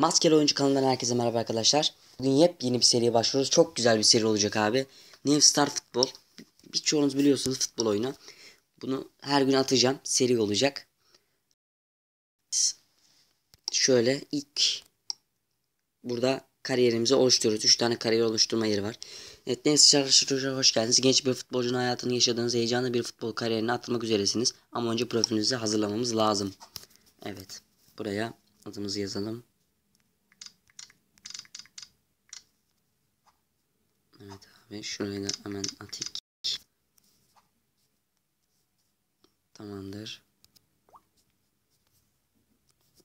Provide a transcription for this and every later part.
Maskeli Oyuncu kanalından herkese merhaba arkadaşlar. Bugün yepyeni bir seriye başlıyoruz. Çok güzel bir seri olacak abi. New Star Futbol. Birçoğunuz biliyorsunuz futbol oyunu. Bunu her gün atacağım. Seri olacak. Şöyle ilk burada kariyerimizi oluşturuyoruz. 3 tane kariyer oluşturma yeri var. Evet New Star hoş geldiniz. Genç bir futbolcunun hayatını yaşadığınız heyecanlı bir futbol kariyerine atılmak üzeresiniz. Ama önce profilinizi hazırlamamız lazım. Evet. Buraya adımızı yazalım. Evet abi şurayı da hemen atik. Tamamdır.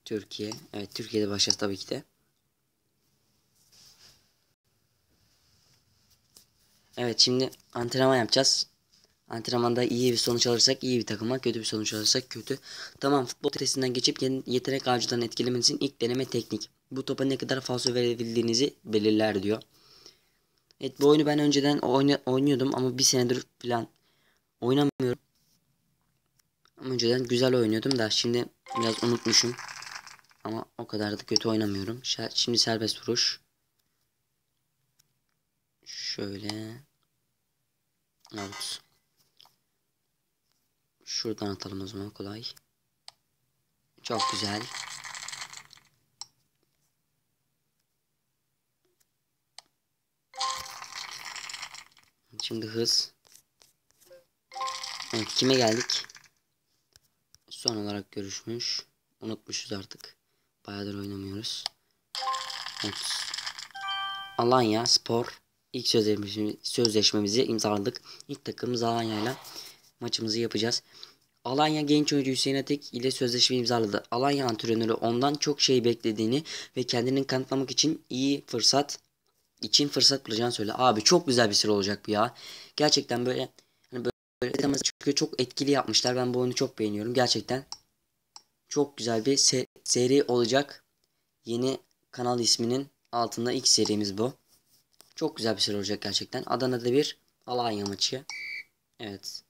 Türkiye. Evet Türkiye'de başlayacağız tabii ki de. Evet şimdi antrenman yapacağız. Antrenmanda iyi bir sonuç alırsak iyi bir takıma, kötü bir sonuç alırsak kötü. Tamam futbol testinden geçip yetenek avcıdan etkilemen için ilk deneme teknik. Bu topa ne kadar falso verebildiğinizi belirler diyor. Evet bu oyunu ben önceden oynuyordum ama bir senedir falan oynamıyorum. Ama önceden güzel oynuyordum da şimdi biraz unutmuşum. Ama o kadar da kötü oynamıyorum. Şimdi serbest vuruş. Şöyle. Out. Şuradan atalım o zaman kolay. Çok güzel. Şimdi hız. Evet kime geldik? Son olarak görüşmüş. Unutmuşuz artık. Bayağıdır oynamıyoruz. Evet. Alanya Spor ilk sözleşmemizi, imzaladık. İlk takımımız Alanya ile maçımızı yapacağız. Alanya genç oyuncu Hüseyin Atek ile sözleşme imzaladı. Alanya antrenörü ondan çok şey beklediğini ve kendini kanıtlamak için iyi fırsat için fırsat bulacağını söyle. Abi çok güzel bir seri olacak bu ya. Gerçekten böyle hani böyle çünkü çok etkili yapmışlar. Ben bu oyunu çok beğeniyorum gerçekten. Çok güzel bir se seri olacak. Yeni kanal isminin altında ilk serimiz bu. Çok güzel bir seri olacak gerçekten. Adana'da bir Alanya maçı. Evet.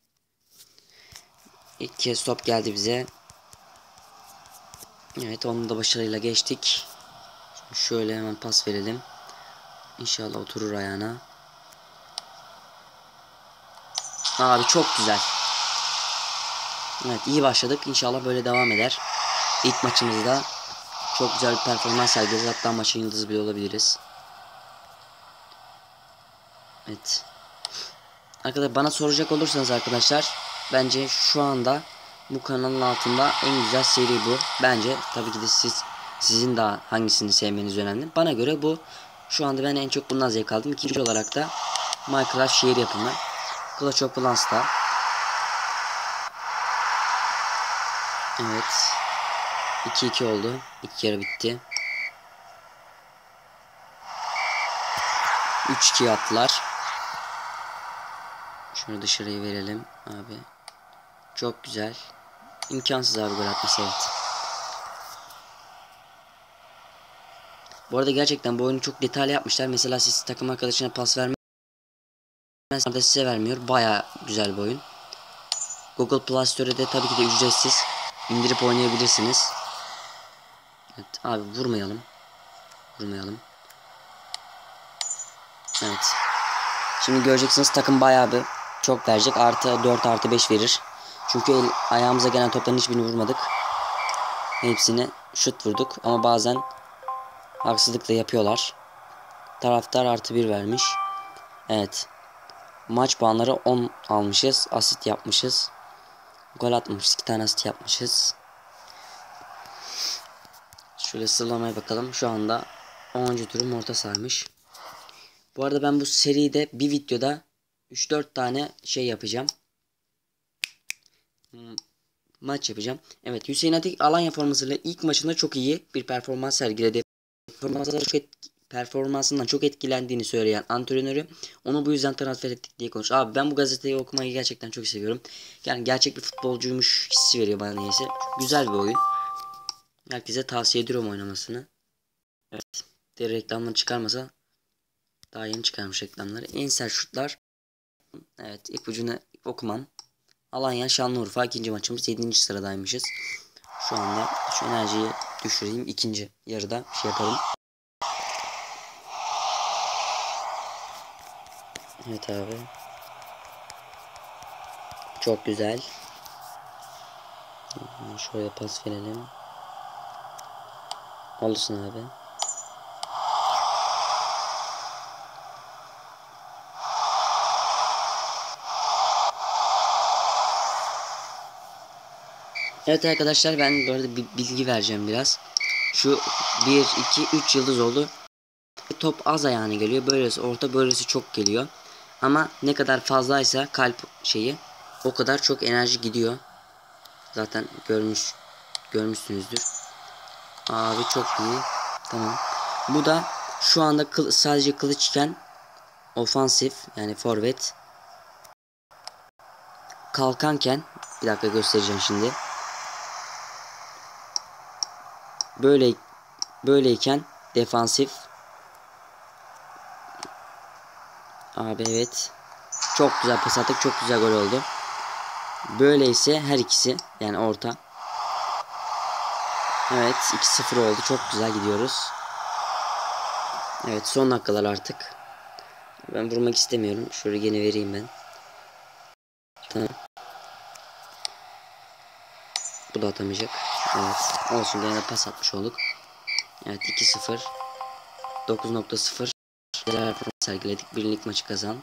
İlk kez top geldi bize. Evet onu da başarıyla geçtik. Şimdi şöyle hemen pas verelim. İnşallah oturur ayağına. Abi çok güzel. Evet iyi başladık. İnşallah böyle devam eder. İlk maçımızda çok güzel bir performans sergileriz. Hatta maçın yıldızı bile olabiliriz. Evet. Arkadaşlar bana soracak olursanız arkadaşlar bence şu anda bu kanalın altında en güzel seri bu. Bence tabii ki de siz sizin daha hangisini sevmeniz önemli. Bana göre bu şu anda ben en çok bundan zevk aldım. İkinci olarak da Minecraft şehir yapımı. Clash of Clans'ta. Evet. 2-2 oldu. İki yarı bitti. 3-2 attılar. Şunu dışarıya verelim abi. Çok güzel. İmkansız abi gol atması evet. Bu arada gerçekten bu oyunu çok detaylı yapmışlar. Mesela siz takım arkadaşına pas vermezseniz de size vermiyor. Baya güzel bir oyun. Google Play Store'de tabii ki de ücretsiz. indirip oynayabilirsiniz. Evet abi vurmayalım. Vurmayalım. Evet. Şimdi göreceksiniz takım bayağı bir çok verecek. Artı 4 artı 5 verir. Çünkü el, ayağımıza gelen topların hiçbirini vurmadık. Hepsini şut vurduk. Ama bazen haksızlık yapıyorlar. Taraftar artı 1 vermiş. Evet. Maç puanları 10 almışız. Asit yapmışız. Gol atmışız. 2 tane asit yapmışız. Şöyle sıralamaya bakalım. Şu anda 10. turum orta sarmış. Bu arada ben bu seride bir videoda 3-4 tane şey yapacağım. Hmm, maç yapacağım. Evet Hüseyin Atik Alanya formasıyla ilk maçında çok iyi bir performans sergiledi. Performansından çok, performansından çok etkilendiğini söyleyen antrenörü onu bu yüzden transfer ettik diye konuş. Abi ben bu gazeteyi okumayı gerçekten çok seviyorum. Yani gerçek bir futbolcuymuş hissi veriyor bana neyse. Güzel bir oyun. Herkese tavsiye ediyorum oynamasını. Evet. Diğer reklamını çıkarmasa daha yeni çıkarmış reklamları. En sert şutlar. Evet ipucunu okumam. Alanya Şanlıurfa ikinci maçımız 7. sıradaymışız. Şu anda şu enerjiyi düşüreyim. İkinci yarıda şey yapalım. Evet abi. Çok güzel. Şöyle pas verelim. Alırsın abi. Evet arkadaşlar ben bu arada bir bilgi vereceğim biraz. Şu 1, 2, 3 yıldız oldu. Top az ayağına geliyor. Böylesi orta böylesi çok geliyor. Ama ne kadar fazlaysa kalp şeyi o kadar çok enerji gidiyor. Zaten görmüş görmüşsünüzdür. Abi çok iyi. Tamam. Bu da şu anda kıl, sadece kılıçken ofansif yani forvet kalkanken bir dakika göstereceğim şimdi. Böyle böyleyken defansif Abi evet. Çok güzel pas attık. Çok güzel gol oldu. Böyleyse her ikisi yani orta. Evet 2-0 oldu. Çok güzel gidiyoruz. Evet son dakikalar artık. Ben vurmak istemiyorum. Şöyle yine vereyim ben. Tamam. Bu da atamayacak. Evet. Olsun gene pas atmış olduk. Evet 2-0. 9.0 güzel performans sergiledik. Birlik maçı kazan.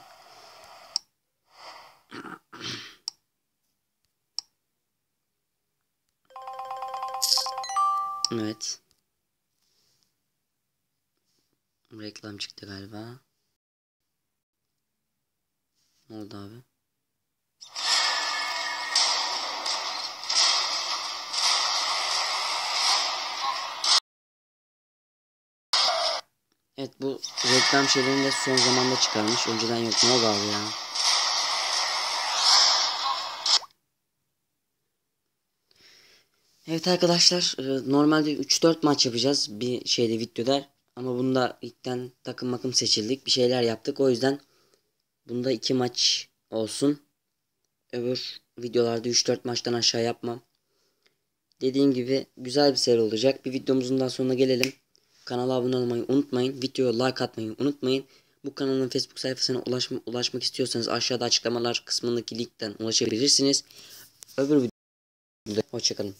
Evet. Reklam çıktı galiba. Ne oldu abi? Evet bu reklam şeylerini de son zamanda çıkarmış. Önceden yok. Ne oldu abi ya? Evet arkadaşlar e, normalde 3-4 maç yapacağız bir şeyde videoda ama bunda ilkten takım makım seçildik bir şeyler yaptık o yüzden bunda 2 maç olsun öbür videolarda 3-4 maçtan aşağı yapmam dediğim gibi güzel bir seri olacak bir videomuzun daha sonuna gelelim kanala abone olmayı unutmayın. Videoya like atmayı unutmayın. Bu kanalın Facebook sayfasına ulaşma, ulaşmak istiyorsanız aşağıda açıklamalar kısmındaki linkten ulaşabilirsiniz. Öbür videoda hoşçakalın